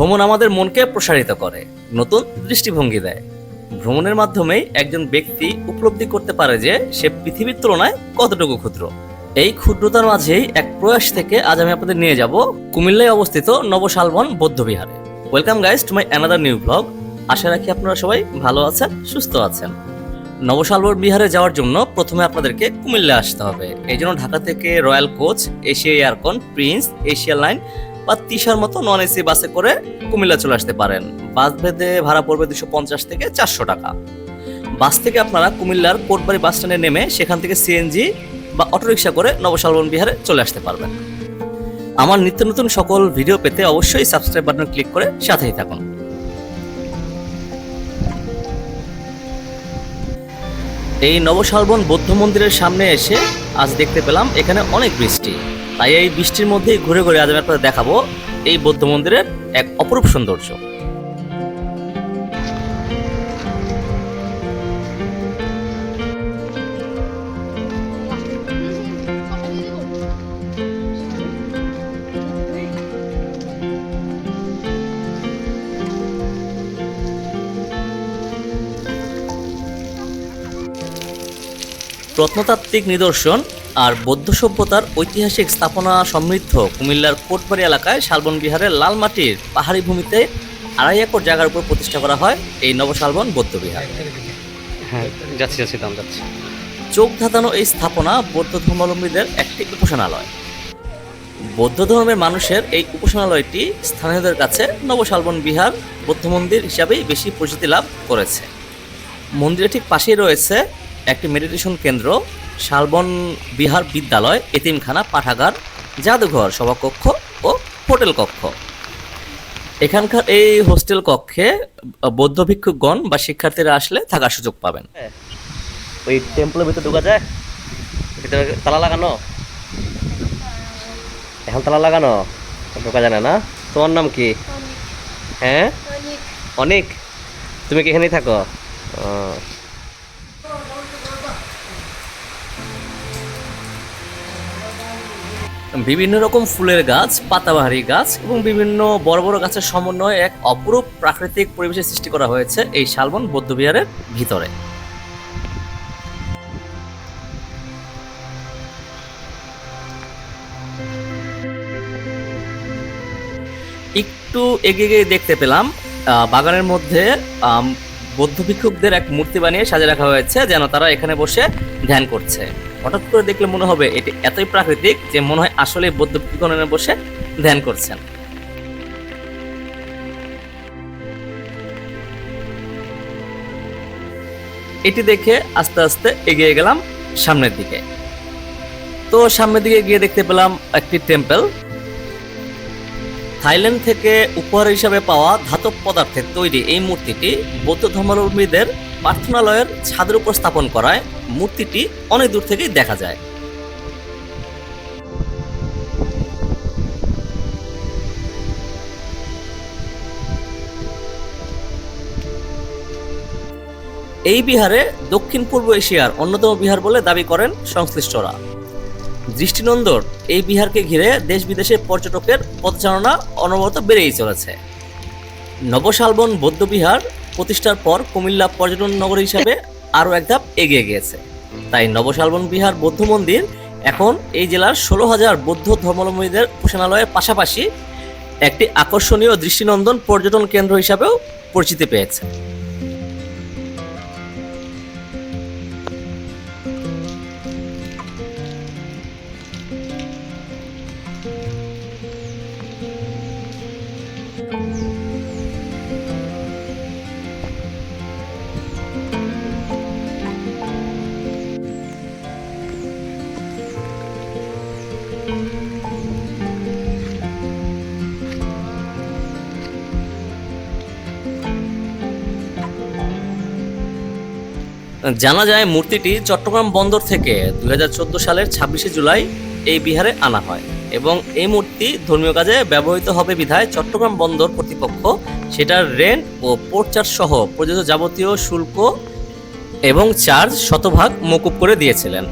ভ্রমণ আমাদের মনকে প্রসারিত করে, নতুন দৃষ্টিভঙ্গি দেয়। ভ্রমণের মাধ্যমেই একজন ব্যক্তি উপলব্ধি করতে পারে যে সে পৃথিবীর তুলনায় কতটুকু ক্ষুদ্র। এই ক্ষুদ্রতার মাঝেই এক প্রয়াস থেকে আজ আমি আপনাদের নিয়ে যাব কুমিল্লায় অবস্থিত Nabashalban বৌদ্ধবিহারে। Welcome guys to my another new blog আশা রাখি আপনারা সবাই ভালো আছেন, সুস্থ আছেন। নবশালবন বিহারে যাওয়ার জন্য প্রথমে আপনাদেরকে কুমিল্লা আসতে হবে। এই জন্য ঢাকা থেকে Royal Coach Asia aircon Prince Asia line বা তিশার মতো নন এসি বাসে করে কুমিল্লা চলে আসতে পারেন। বাস ভেদে ভাড়া পড়বে দুশো পঞ্চাশ থেকে চারশো টাকা। বাস থেকে আপনারা কুমিল্লার কোটবাড়ি বাস স্ট্যান্ডে নেমে সেখান থেকে সিএনজি বা অটোরিকশা করে নবশালবন বিহারে চলে আসতে পারবেন। আমার নিত্য নতুন সকল ভিডিও পেতে অবশ্যই সাবস্ক্রাইব বাটন ক্লিক করে সাথেই থাকুন। এই নবশালবন বৌদ্ধ মন্দিরের সামনে এসে আজ দেখতে পেলাম এখানে অনেক বৃষ্টি। তাই এই বৃষ্টির মধ্যেই ঘুরে ঘুরে আজ আমি আপনাদের দেখাবো এই বৌদ্ধ মন্দিরের এক অপরূপ সৌন্দর্য। প্রত্নতাত্ত্বিক নিদর্শন আর বৌদ্ধ সভ্যতার ঐতিহাসিক স্থাপনা সমৃদ্ধ কুমিল্লার কোটবাড়ি এলাকায় শালবন বিহারের লাল মাটির পাহাড়ি ভূমিতে আড়াই একর জায়গার উপর প্রতিষ্ঠা করা হয় এই নবশালবন বৌদ্ধ বিহার। হ্যাঁ যাচ্ছি যাচ্ছি দাম যাচ্ছি। চোখ ধাঁধানো এই স্থাপনা বৌদ্ধ ধর্মাবলম্বীদের একটি উপাসনালয়। বৌদ্ধ ধর্মের মানুষের এই উপাসনালয়টি স্থানীয়দের কাছে নবশালবন বিহার বৌদ্ধ মন্দির হিসাবেই বেশি পরিচিতি লাভ করেছে। মন্দিরের ঠিক পাশেই রয়েছে একটি মেডিটেশন কেন্দ্র শালবন বিহার বিদ্যালয় এতিমখানা পাঠাগার জাদুঘর সভাকক্ষ ও হোটেল কক্ষ। এখানকার এই হোস্টেল কক্ষে বৌদ্ধ ভিক্ষুকগণ বা শিক্ষার্থীরা আসলে থাকার সুযোগ পাবেন। ওই টেম্পলের ভিতরে ঢোকা যায়? ভিতরে তালা লাগানো? এখন তালা লাগানো? ঢোকা জানে না না? তোমার নাম কি? হ্যাঁ? অনেক। তুমি কি এখানেই থাকো? বিভিন্ন রকম ফুলের গাছ, পাতাবাহারি গাছ এবং বিভিন্ন বড় বড় গাছের সমন্বয়ে এক অপরূপ প্রাকৃতিক পরিবেশের সৃষ্টি করা হয়েছে এই শালবন বৌদ্ধবিহারের ভিতরে। একটু এগিয়ে গিয়ে দেখতে পেলাম বাগানের মধ্যে বৌদ্ধ ভিক্ষুকদের এক মূর্তি বানিয়ে সাজিয়ে রাখা হয়েছে যেন তারা এখানে বসে ধ্যান করছে। হঠাৎ করে দেখলে মনে হবে এটি এতই প্রাকৃতিক যে মনে হয় আসলে বৌদ্ধ এখানে বসে ধ্যান করছেন। এটি দেখে আস্তে আস্তে এগিয়ে গেলাম সামনের দিকে। তো সামনের দিকে গিয়ে দেখতে পেলাম একটি টেম্পল। থাইল্যান্ড থেকে উপহার হিসাবে পাওয়া ধাতব পদার্থের তৈরি এই মূর্তিটি বৌদ্ধ ধর্মাবলম্বীদের প্রার্থনালয়ের ছাদের উপর স্থাপন করায় মূর্তিটি অনেক দূর থেকেই দেখা যায়। এই বিহারে দক্ষিণ পূর্ব এশিয়ার অন্যতম বিহার বলে দাবি করেন সংশ্লিষ্টরা। দৃষ্টিনন্দর এই বিহারকে ঘিরে দেশ বিদেশের পর্যটকের পদচারণা অনবরত বেড়েই চলেছে। নবশালবন বৌদ্ধবিহার প্রতিষ্ঠার পর কুমিল্লা পর্যটন নগর হিসাবে আরও এক ধাপ এগিয়ে গিয়েছে। তাই নবশালবন বিহার বৌদ্ধ মন্দির এখন এই জেলার ষোলো হাজার বৌদ্ধ ধর্মাবলম্বীদের উপাসনালয়ের পাশাপাশি একটি আকর্ষণীয় দৃষ্টিনন্দন পর্যটন কেন্দ্র হিসাবেও পরিচিতি পেয়েছে। জানা যায় মূর্তিটি চট্টগ্রাম বন্দর থেকে দুই হাজার চোদ্দ সালের ছাব্বিশে জুলাই এই বিহারে আনা হয় এবং এই মূর্তি ধর্মীয় কাজে ব্যবহৃত হবে বিধায় চট্টগ্রাম বন্দর কর্তৃপক্ষ সেটার রেন্ট ও পোর্ট চার্জ সহ প্রযোজ্য যাবতীয় শুল্ক এবং চার্জ শতভাগ মকুব করে দিয়েছিলেন।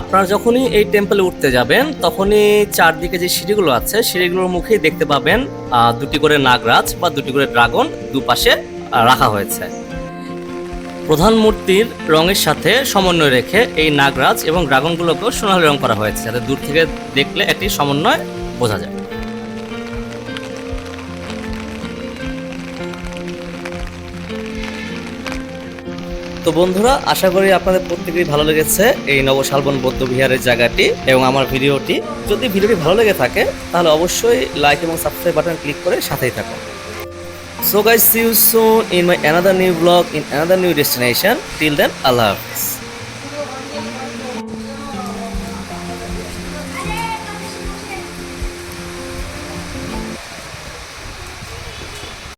আপনারা যখনই এই টেম্পলে উঠতে যাবেন, তখনই চারদিকে যে সিঁড়িগুলো আছে, সিঁড়িগুলোর মুখেই দেখতে পাবেন দুটি করে নাগরাজ বা দুটি করে ড্রাগন দুপাশে রাখা হয়েছে। প্রধান মূর্তির রঙের সাথে সমন্বয় রেখে এই নাগরাজ এবং ড্রাগনগুলোকেও সোনালি রং করা হয়েছে, যাতে দূর থেকে দেখলে একটি সমন্বয় বোঝা যায়। তো বন্ধুরা, আশা করি আপনাদের প্রত্যেকেরই ভালো লেগেছে এই নবশালবন বৌদ্ধ বিহারের জায়গাটি এবং আমার ভিডিওটি। যদি ভিডিওটি ভালো লেগে থাকে, তাহলে অবশ্যই লাইক এবং সাবস্ক্রাইব বাটন ক্লিক করে সাথেই থাকুন। So guys, see you soon in my another new vlog in another new destination. Till then, Allah.